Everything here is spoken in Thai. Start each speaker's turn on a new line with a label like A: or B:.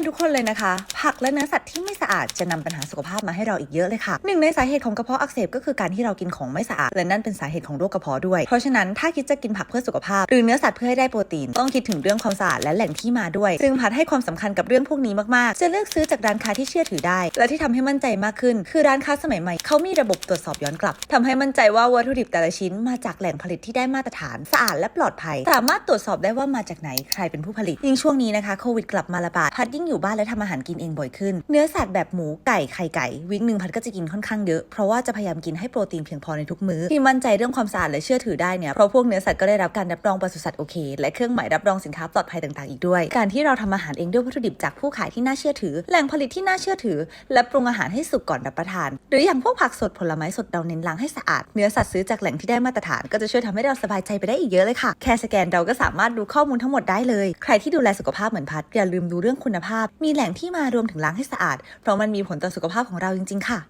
A: กันทุกคนเลยนะคะ ผักและเนื้อสัตว์ที่ไม่สะอาดจะนำปัญหาสุขภาพมาให้เราอีกเยอะเลยค่ะหนึ่งในสาเหตุของกระเพาะอักเสบก็คือการที่เรากินของไม่สะอาดและนั่นเป็นสาเหตุของโรคกระเพาะด้วย เพราะฉะนั้นถ้าคิดจะกินผักเพื่อสุขภาพ หรือเนื้อสัตว์เพื่อให้ได้โปรตีน ต้องคิดถึงเรื่องความสะอาดและแหล่งที่มาด้วย ซึ่งพัดให้ความสำคัญกับเรื่องพวกนี้มากๆ จะเลือกซื้อจากร้านค้าที่เชื่อถือได้ และที่ทำให้มั่นใจมากขึ้น คือร้านค้าสมัยใหม่เขามีระบบตรวจสอบย้อนกลับทำให้มั่นใจว่าวัตถุดิบแต่ละชิ้นมาจากแหล่งผลิตที่ได้มาตรฐานสะอาดและปลอดภัย สามารถตรวจสอบได้ว่ามาจากไหนใครเป็นผู้ผลิตยิ่งช่วงนี้นะคะโควิดกลับมาระบาดพัดยิ่งอยู่บ้านและทำอาหารกินเองบ่อยขึ้น เนื้อสัตว์แบบหมูไก่ไข่ไก่ วิกหนึ่งพัดก็จะกินค่อนข้างเยอะเพราะว่าจะพยายามกินให้โปรตีนเพียงพอในทุกมื้อที่มั่นใจเรื่องความสะอาดและเชื่อถือได้เนี่ยเพราะพวกเนื้อสัตว์ก็ได้รับการรับรองปศุสัตว์โอเคและเครื่องหมายรับรองสินค้าปลอดภัยต่างๆอีกด้วย การที่เราทำอาหารเองด้วยวัตถุดิบจากผู้ขายที่น่าเชื่อถือ แหล่งผลิตที่น่าเชื่อถือ และปรุงอาหารให้สุกก่อนรับประทาน หรืออย่างพวกผักสดผลไม้สดเราเน้นล้างให้สะอาดเนื้อสัตว์ซื้อจากแหล่งที่ได้มาตรฐาน ก็จะช่วยทำให้เราสบายใจไปได้อีกเยอะเลยค่ะแค่สแกนเราก็สามารถดูข้อมูลทั้งหมดได้เลย ใครที่ดูแลสุขภาพเหมือนพัดอย่าลืมดูเรื่องคุณภาพ มีแหล่งที่มารวมถึงล้างให้สะอาด เพราะมันมีผลต่อสุขภาพของเราจริง ๆ ค่ะ